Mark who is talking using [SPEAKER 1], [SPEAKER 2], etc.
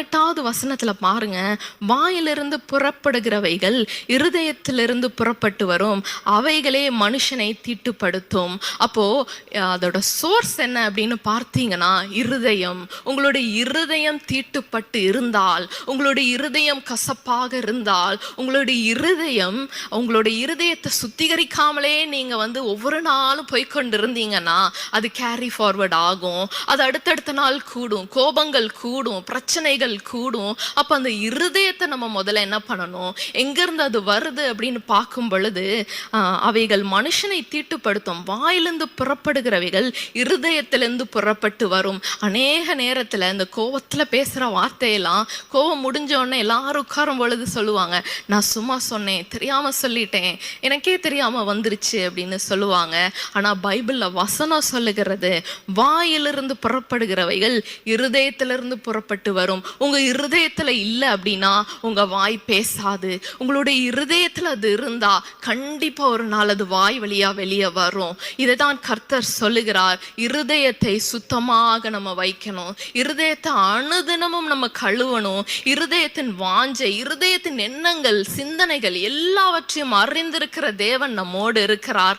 [SPEAKER 1] பதினெட்டாவது வசனத்தில் பாருங்க. வாயிலிருந்து புறப்படுகிறவைகள் இருதயத்திலிருந்து புறப்பட்டு வரும். அவைகளே மனுஷனை தீட்டுப்படுத்தும். அப்போ அதோட சோர்ஸ் என்ன அப்படின்னு பார்த்தீங்கன்னா இருதயம். உங்களுடைய இருதயம் தீட்டுப்பட்டு இருந்தால் உங்களுடைய இருதயம் கசப்பாக இருந்தால் உங்களுடைய இருதயம் உங்களுடைய இருதயத்தை சுத்திகரிக்காமலே நீங்க வந்து ஒவ்வொரு நாளும் போய்க்கொண்டு இருந்தீங்கன்னா அது கேரி ஃபார்வர்ட் ஆகும். அது அடுத்தடுத்த நாள் கூடும். கோபங்கள் கூடும். பிரச்சனைகள் கூடும். அப்போ அந்த இருதயத்தை நம்ம முதல்ல என்ன பண்ணணும்? எங்கேருந்து அது வருது அப்படின்னு பார்க்கும் பொழுது அவைகள் மனுஷனை தீட்டுப்படுத்தும். வாயிலிருந்து புறப்படுகிறவைகள் இருதயத்திலிருந்து புறப்பட்டு வரும். அநேக நேரத்தில் இந்த கோவத்தில் பேசுகிற வார்த்தையெல்லாம் கோவம் முடிஞ்ச உடனே எல்லாரும் உட்காரும் பொழுது சொல்லுவாங்க நான் சும்மா சொன்னேன் தெரியாமல் சொல்லிட்டேன். எனக்கே தெரியாமல் வந்துருச்சு அப்படின்னு சொல்லுவாங்க. ஆனால் பைபிளில் வசனம் சொல்லுகிறது வாயிலிருந்து புறப்படுகிறவைகள் இருதயத்திலிருந்து புறப்பட்டு வரும். உங்கள் இருதயத்தில் இல்லை அப்படின்னா உங்கள் வாய் பேசாது. உங்களுடைய இருதயத்தில் அது இருந்தால் கண்டிப்பாக ஒரு நாள் அது வாய் வழியாக வெளியே வரும். இதை தான் கர்த்தர் சொல்லுகிறார். இருதயத்தை சுத்தமாக நம்ம வைக்கணும். இருதயத்தை அனுதினமும் நம்ம கழுவணும். இருதயத்தின் வாஞ்சை இருதயத்தின் எண்ணங்கள் சிந்தனைகள் எல்லாவற்றையும் அறிந்திருக்கிற தேவன் நம்மோடு இருக்கிறார்.